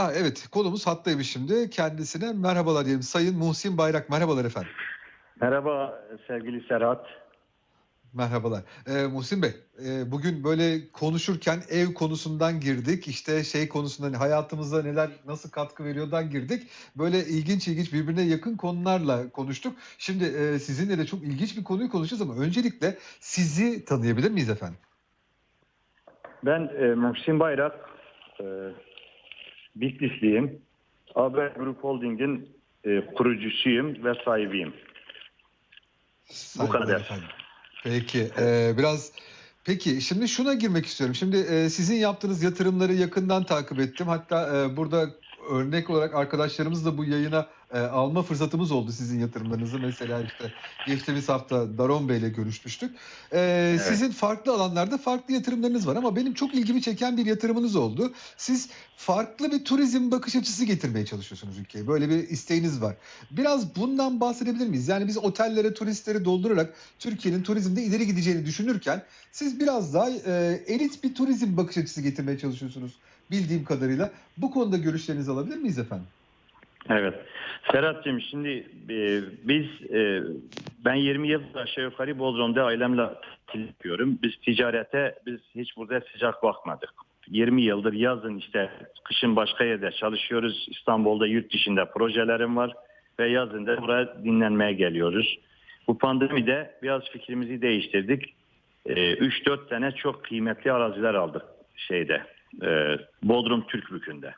Aa, evet konumuz hattaymış şimdi. Kendisine merhabalar diyelim. Sayın Muhsin Bayrak merhabalar efendim. Merhaba sevgili Serhat. Merhabalar. Ee, Muhsin Bey, e, bugün böyle konuşurken ev konusundan girdik. İşte şey konusundan hayatımıza neler nasıl katkı veriyordan girdik. Böyle ilginç ilginç birbirine yakın konularla konuştuk. Şimdi e, sizinle de çok ilginç bir konuyu konuşacağız ama öncelikle sizi tanıyabilir miyiz efendim? Ben e, Muhsin Bayrak, e, Bitlisliyim. AB Group Holding'in e, kurucusuyum ve sahibiyim. Saygılar kadar. efendim. Peki, e, biraz peki şimdi şuna girmek istiyorum. Şimdi e, sizin yaptığınız yatırımları yakından takip ettim. Hatta e, burada örnek olarak arkadaşlarımız da bu yayına e, alma fırsatımız oldu sizin yatırımlarınızı. Mesela işte geçtiğimiz hafta Daron Bey ile görüşmüştük. E, Sizin farklı alanlarda farklı yatırımlarınız var ama benim çok ilgimi çeken bir yatırımınız oldu. Siz farklı bir turizm bakış açısı getirmeye çalışıyorsunuz ülkeye. Böyle bir isteğiniz var. Biraz bundan bahsedebilir miyiz? Yani biz otellere, turistleri doldurarak Türkiye'nin turizmde ileri gideceğini düşünürken siz biraz daha e, elit bir turizm bakış açısı getirmeye çalışıyorsunuz bildiğim kadarıyla. Bu konuda görüşlerinizi alabilir miyiz efendim? Evet. Serhat'cığım şimdi e, biz e, ben 20 yıl aşağı yukarı Bodrum'da ailemle tatil yapıyorum. Biz ticarete biz hiç burada sıcak bakmadık. 20 yıldır yazın işte kışın başka yerde çalışıyoruz. İstanbul'da yurt dışında projelerim var ve yazın da buraya dinlenmeye geliyoruz. Bu pandemide biraz fikrimizi değiştirdik. E, 3-4 tane çok kıymetli araziler aldık şeyde e, Bodrum Türkbükü'nde.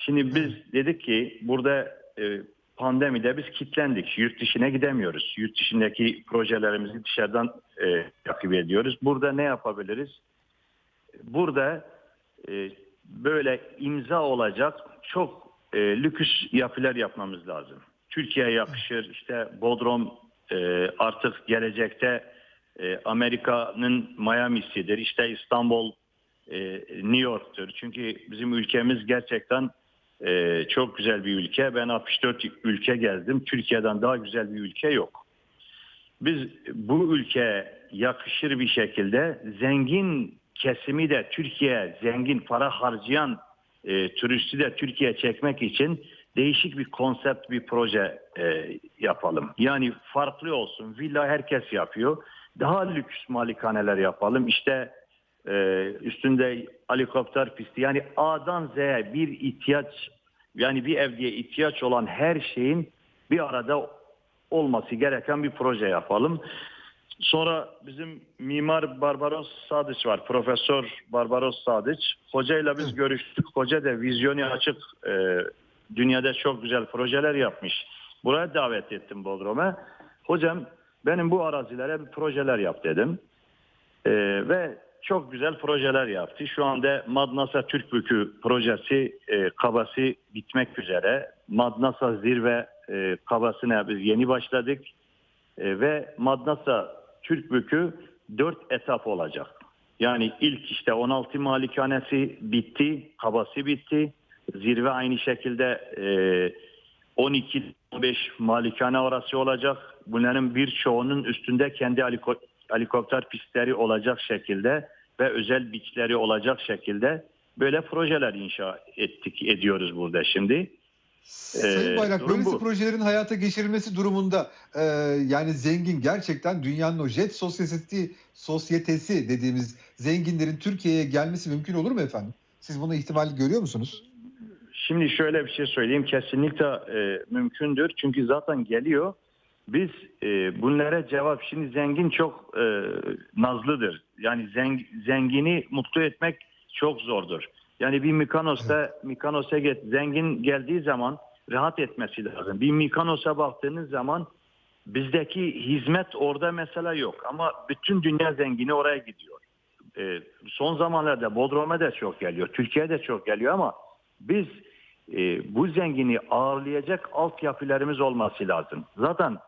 Şimdi biz dedik ki burada e, pandemide biz kilitlendik. Yurt dışına gidemiyoruz. Yurt dışındaki projelerimizi dışarıdan e, takip ediyoruz. Burada ne yapabiliriz? Burada e, böyle imza olacak çok e, lüks yapılar yapmamız lazım. Türkiye'ye yakışır. İşte Bodrum e, artık gelecekte e, Amerika'nın Miami'sidir. İşte İstanbul e, New York'tur. Çünkü bizim ülkemiz gerçekten e, çok güzel bir ülke. Ben 64 ülke gezdim. Türkiye'den daha güzel bir ülke yok. Biz bu ülkeye yakışır bir şekilde zengin kesimi de Türkiye zengin para harcayan e, turisti de Türkiye'ye çekmek için değişik bir konsept bir proje e, yapalım. Yani farklı olsun. Villa herkes yapıyor. Daha lüks malikaneler yapalım. İşte e, üstünde helikopter pisti yani A'dan Z'ye bir ihtiyaç yani bir evliye ihtiyaç olan her şeyin bir arada olması gereken bir proje yapalım. Sonra bizim mimar Barbaros Sadıç var. Profesör Barbaros Sadıç. Hocayla biz görüştük. Hoca da vizyonu açık. e, dünyada çok güzel projeler yapmış. Buraya davet ettim Bodrum'a. Hocam benim bu arazilere bir projeler yap dedim. E, ve çok güzel projeler yaptı. Şu anda Madnasa Türkbükü projesi e, kabası bitmek üzere. Madnasa zirve e, kabasına biz yeni başladık. E, ve Madnasa Türkbükü 4 etap olacak. Yani ilk işte 16 malikanesi bitti, kabası bitti. Zirve aynı şekilde e, 12-15 malikane arası olacak. Bunların birçoğunun üstünde kendi helikopter pistleri olacak şekilde ve özel biçleri olacak şekilde böyle projeler inşa ettik ediyoruz burada şimdi. Sayın Ee, Bayrak, durum böylesi bu. projelerin hayata geçirilmesi durumunda e, yani zengin gerçekten dünyanın o jet sosyetesi, sosyetesi dediğimiz zenginlerin Türkiye'ye gelmesi mümkün olur mu efendim? Siz buna ihtimal görüyor musunuz? Şimdi şöyle bir şey söyleyeyim kesinlikle e, mümkündür çünkü zaten geliyor. Biz e, bunlara cevap şimdi zengin çok e, nazlıdır. Yani zeng, zengini mutlu etmek çok zordur. Yani bir Mikanos'ta Mikanos'a git zengin geldiği zaman rahat etmesi lazım. Bir Mikanos'a baktığınız zaman bizdeki hizmet orada mesela yok ama bütün dünya zengini oraya gidiyor. E, son zamanlarda Bodrum'a da çok geliyor, Türkiye'de çok geliyor ama biz e, bu zengini ağırlayacak altyapılarımız olması lazım. Zaten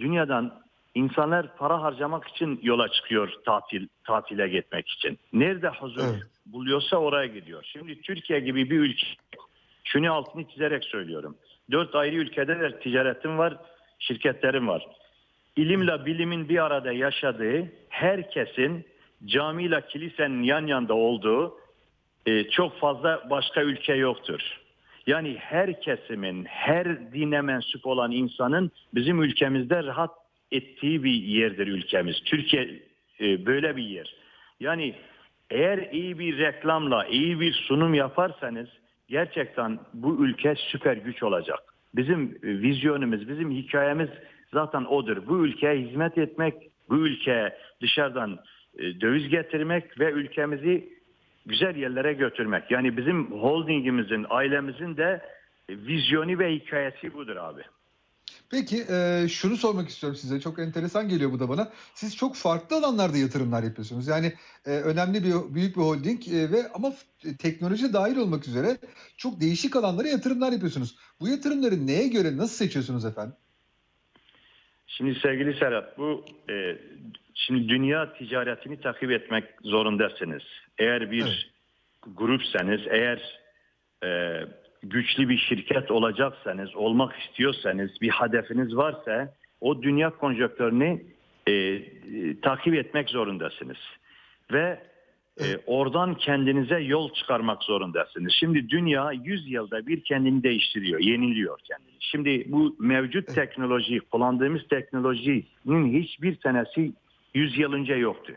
dünyadan insanlar para harcamak için yola çıkıyor tatil tatile gitmek için. Nerede huzur Evet. buluyorsa oraya gidiyor. Şimdi Türkiye gibi bir ülke şunu altını çizerek söylüyorum. Dört ayrı ülkede de ticaretim var, şirketlerim var. İlimle bilimin bir arada yaşadığı, herkesin camiyle kilisenin yan yanda olduğu e, çok fazla başka ülke yoktur. Yani her kesimin, her dine mensup olan insanın bizim ülkemizde rahat ettiği bir yerdir ülkemiz. Türkiye e, böyle bir yer. Yani eğer iyi bir reklamla, iyi bir sunum yaparsanız gerçekten bu ülke süper güç olacak. Bizim e, vizyonumuz, bizim hikayemiz zaten odur. Bu ülkeye hizmet etmek, bu ülkeye dışarıdan e, döviz getirmek ve ülkemizi güzel yerlere götürmek. Yani bizim holdingimizin, ailemizin de e, vizyonu ve hikayesi budur abi. Peki e, şunu sormak istiyorum size. Çok enteresan geliyor bu da bana. Siz çok farklı alanlarda yatırımlar yapıyorsunuz. Yani e, önemli bir büyük bir holding e, ve ama f- teknoloji dahil olmak üzere çok değişik alanlara yatırımlar yapıyorsunuz. Bu yatırımları neye göre nasıl seçiyorsunuz efendim? Şimdi sevgili Serhat bu e, şimdi dünya ticaretini takip etmek zorundasınız. Eğer bir Evet. grupsanız, eğer e, güçlü bir şirket olacaksanız, olmak istiyorsanız, bir hedefiniz varsa o dünya konjonktörünü e, e, takip etmek zorundasınız. Ve e, oradan kendinize yol çıkarmak zorundasınız. Şimdi dünya 100 yılda bir kendini değiştiriyor, yeniliyor kendini. Şimdi bu mevcut teknoloji, kullandığımız teknolojinin hiçbir tanesi 100 yıl önce yoktu.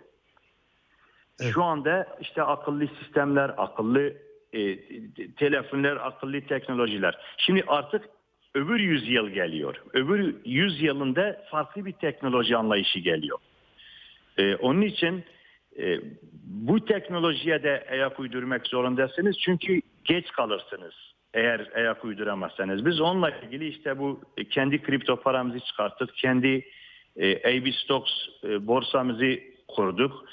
Evet. Şu anda işte akıllı sistemler, akıllı e, te- telefonlar, akıllı teknolojiler. Şimdi artık öbür yüzyıl geliyor. Öbür yüzyılında farklı bir teknoloji anlayışı geliyor. E, onun için e, bu teknolojiye de ayak uydurmak zorundasınız. Çünkü geç kalırsınız eğer ayak uyduramazsanız. Biz onunla ilgili işte bu kendi kripto paramızı çıkarttık. Kendi e, AB Stocks e, borsamızı kurduk.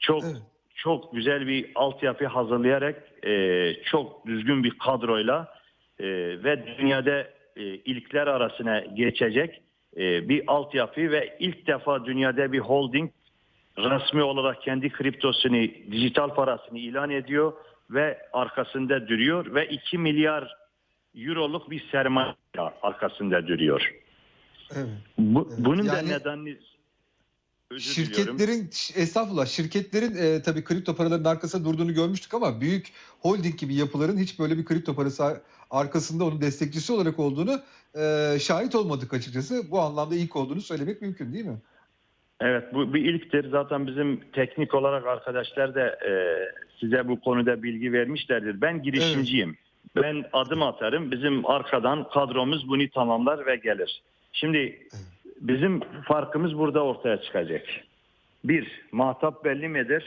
Çok Evet. çok güzel bir altyapı hazırlayarak e, çok düzgün bir kadroyla e, ve dünyada e, ilkler arasına geçecek e, bir altyapı ve ilk defa dünyada bir holding resmi olarak kendi kriptosunu, dijital parasını ilan ediyor ve arkasında duruyor ve 2 milyar euroluk bir sermaye arkasında duruyor. Evet. Bu, Evet, bunun yani- da nedenini özür diliyorum. Şirketlerin, şirketlerin e, tabii kripto paraların arkasında durduğunu görmüştük ama büyük holding gibi yapıların hiç böyle bir kripto parası arkasında onun destekçisi olarak olduğunu e, şahit olmadık açıkçası. Bu anlamda ilk olduğunu söylemek mümkün değil mi? Evet bu bir ilktir. Zaten bizim teknik olarak arkadaşlar da e, size bu konuda bilgi vermişlerdir. Ben girişimciyim. Ben adım atarım. Bizim arkadan kadromuz bunu tamamlar ve gelir. Şimdi bizim farkımız burada ortaya çıkacak. Bir, mahtap belli midir?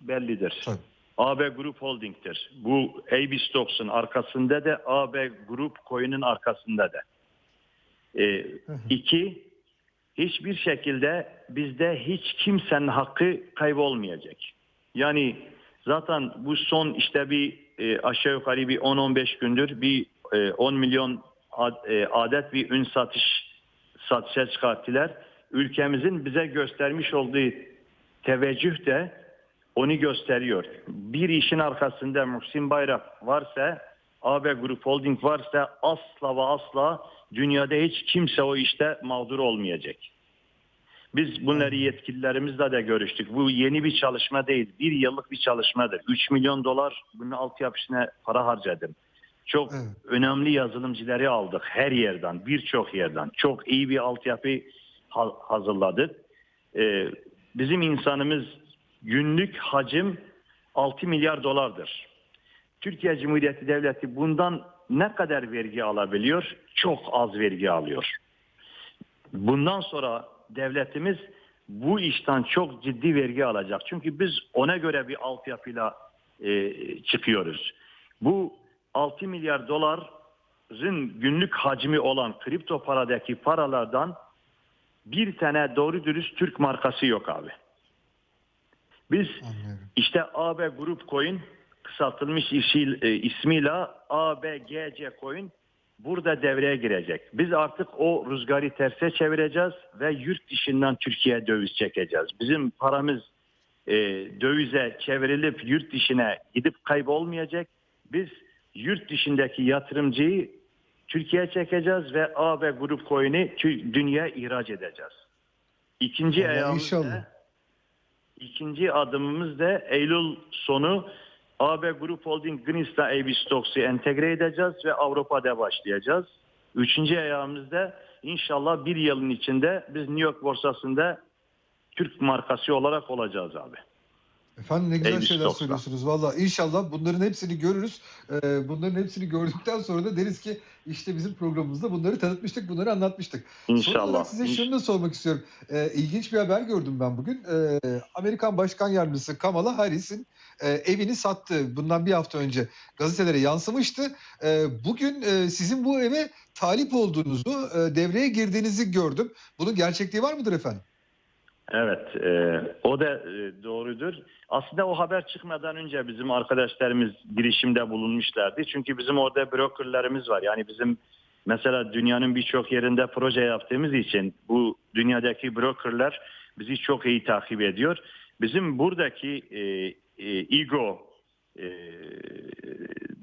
Bellidir. Tabii. AB Group Holding'tir. Bu AB Stocks'un arkasında da AB Group Coin'in arkasında da. Ee, iki, hiçbir şekilde bizde hiç kimsenin hakkı kaybolmayacak. Yani zaten bu son işte bir e, aşağı yukarı bir 10-15 gündür bir e, 10 milyon ad- e, adet bir ün satış satışa çıkarttılar. Ülkemizin bize göstermiş olduğu teveccüh de onu gösteriyor. Bir işin arkasında Muhsin Bayrak varsa, AB Group Holding varsa asla ve asla dünyada hiç kimse o işte mağdur olmayacak. Biz bunları yetkililerimizle de görüştük. Bu yeni bir çalışma değil. Bir yıllık bir çalışmadır. 3 milyon dolar bunun altyapısına para harcadım. Çok Evet. önemli yazılımcıları aldık her yerden, birçok yerden. Çok iyi bir altyapı ha- hazırladık. Ee, bizim insanımız günlük hacim 6 milyar dolardır. Türkiye Cumhuriyeti Devleti bundan ne kadar vergi alabiliyor? Çok az vergi alıyor. Bundan sonra devletimiz bu işten çok ciddi vergi alacak. Çünkü biz ona göre bir altyapıyla e, çıkıyoruz. Bu 6 milyar doların günlük hacmi olan kripto paradaki paralardan bir tane doğru dürüst Türk markası yok abi. Biz Anlıyorum. işte AB Group Coin kısaltılmış işi, e, ismiyle ABGC Coin burada devreye girecek. Biz artık o rüzgarı terse çevireceğiz ve yurt dışından Türkiye'ye döviz çekeceğiz. Bizim paramız e, dövize çevrilip yurt dışına gidip kaybolmayacak. Biz yurt dışındaki yatırımcıyı Türkiye'ye çekeceğiz ve AB Group Coin'i tü- dünyaya ihraç edeceğiz. İkinci Allah ayağımız inşallah. da İkinci adımımız da Eylül sonu AB Group Holding Greens'ta AB Stocks'u entegre edeceğiz ve Avrupa'da başlayacağız. Üçüncü ayağımızda inşallah bir yılın içinde biz New York borsasında Türk markası olarak olacağız abi. Efendim ne güzel Eymiş şeyler doksan. söylüyorsunuz. Valla inşallah bunların hepsini görürüz. Ee, bunların hepsini gördükten sonra da deriz ki işte bizim programımızda bunları tanıtmıştık, bunları anlatmıştık. Son İnşallah. olarak size şunu da sormak istiyorum. Ee, ilginç bir haber gördüm ben bugün. Ee, Amerikan Başkan Yardımcısı Kamala Harris'in e, evini sattı. Bundan bir hafta önce gazetelere yansımıştı. Ee, bugün e, sizin bu eve talip olduğunuzu, e, devreye girdiğinizi gördüm. Bunun gerçekliği var mıdır efendim? Evet, e, o da e, doğrudur. Aslında o haber çıkmadan önce bizim arkadaşlarımız girişimde bulunmuşlardı. Çünkü bizim orada brokerlarımız var. Yani bizim mesela dünyanın birçok yerinde proje yaptığımız için bu dünyadaki brokerlar bizi çok iyi takip ediyor. Bizim buradaki e, e, İGO e,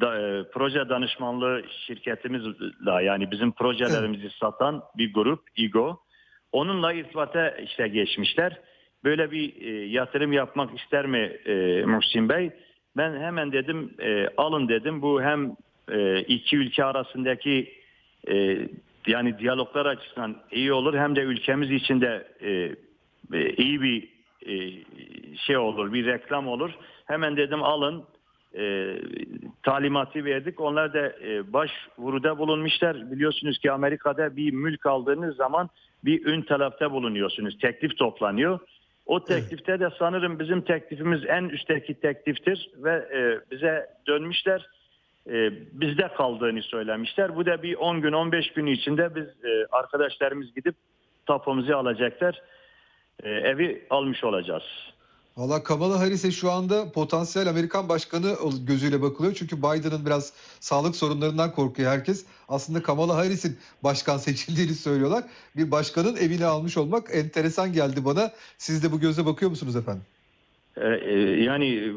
da, e, proje danışmanlığı şirketimizle yani bizim projelerimizi satan bir grup İGO. Onunla irtibata işte geçmişler. Böyle bir e, yatırım yapmak ister mi e, Muhsin Bey? Ben hemen dedim e, alın dedim. Bu hem e, iki ülke arasındaki e, yani diyaloglar açısından iyi olur hem de ülkemiz için de e, e, iyi bir e, şey olur, bir reklam olur. Hemen dedim alın e, talimatı verdik. Onlar da e, başvuruda bulunmuşlar. Biliyorsunuz ki Amerika'da bir mülk aldığınız zaman bir ön tarafta bulunuyorsunuz. Teklif toplanıyor. O teklifte de sanırım bizim teklifimiz en üstteki tekliftir ve e, bize dönmüşler. E, bizde kaldığını söylemişler. Bu da bir 10 gün 15 gün içinde biz e, arkadaşlarımız gidip tapumuzu alacaklar. E, evi almış olacağız. Valla Kamala Harris'e şu anda potansiyel Amerikan başkanı gözüyle bakılıyor. Çünkü Biden'ın biraz sağlık sorunlarından korkuyor herkes. Aslında Kamala Harris'in başkan seçildiğini söylüyorlar. Bir başkanın evini almış olmak enteresan geldi bana. Siz de bu gözle bakıyor musunuz efendim? E, e, Yani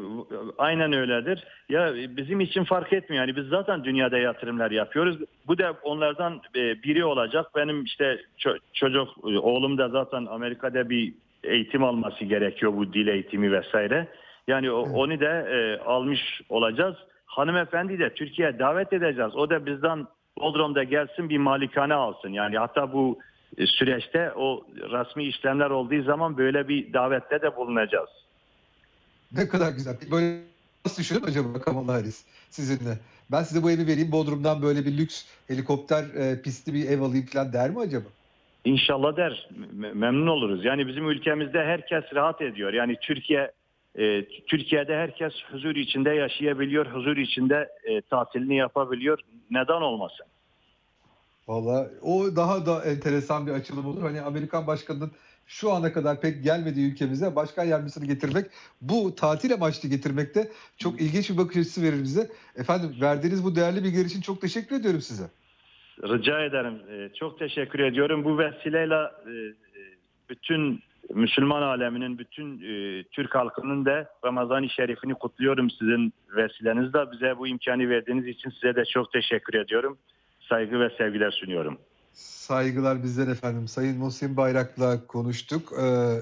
aynen öyledir. Ya bizim için fark etmiyor. Yani biz zaten dünyada yatırımlar yapıyoruz. Bu da onlardan e, biri olacak. Benim işte ço- çocuk oğlum da zaten Amerika'da bir eğitim alması gerekiyor bu dil eğitimi vesaire. Yani o- onu da e, almış olacağız. Hanımefendi de Türkiye'ye davet edeceğiz. O da bizden Bodrum'da gelsin bir malikane alsın. Yani hatta bu e, süreçte o resmi işlemler olduğu zaman böyle bir davette de bulunacağız. Ne kadar güzel. Böyle nasıl düşünün acaba Kamala Harris sizinle? Ben size bu evi vereyim Bodrum'dan böyle bir lüks helikopter e, pistli bir ev alayım falan der mi acaba? İnşallah der. Me- Memnun oluruz. Yani bizim ülkemizde herkes rahat ediyor. Yani Türkiye e, Türkiye'de herkes huzur içinde yaşayabiliyor. Huzur içinde e, tatilini yapabiliyor. Neden olmasın? Valla o daha da enteresan bir açılım olur. Hani Amerikan başkanının şu ana kadar pek gelmediği ülkemize başkan yardımcısını getirmek, bu tatil amaçlı getirmek de çok ilginç bir bakış açısı verir bize. Efendim verdiğiniz bu değerli bilgiler için çok teşekkür ediyorum size. Rica ederim. E, çok teşekkür ediyorum. Bu vesileyle e, e, bütün Müslüman aleminin, bütün e, Türk halkının da Ramazan-ı Şerifini kutluyorum sizin vesilenizle. Bize bu imkanı verdiğiniz için size de çok teşekkür ediyorum. Saygı ve sevgiler sunuyorum. Saygılar bizden efendim. Sayın Muhsin Bayrak'la konuştuk. Ee,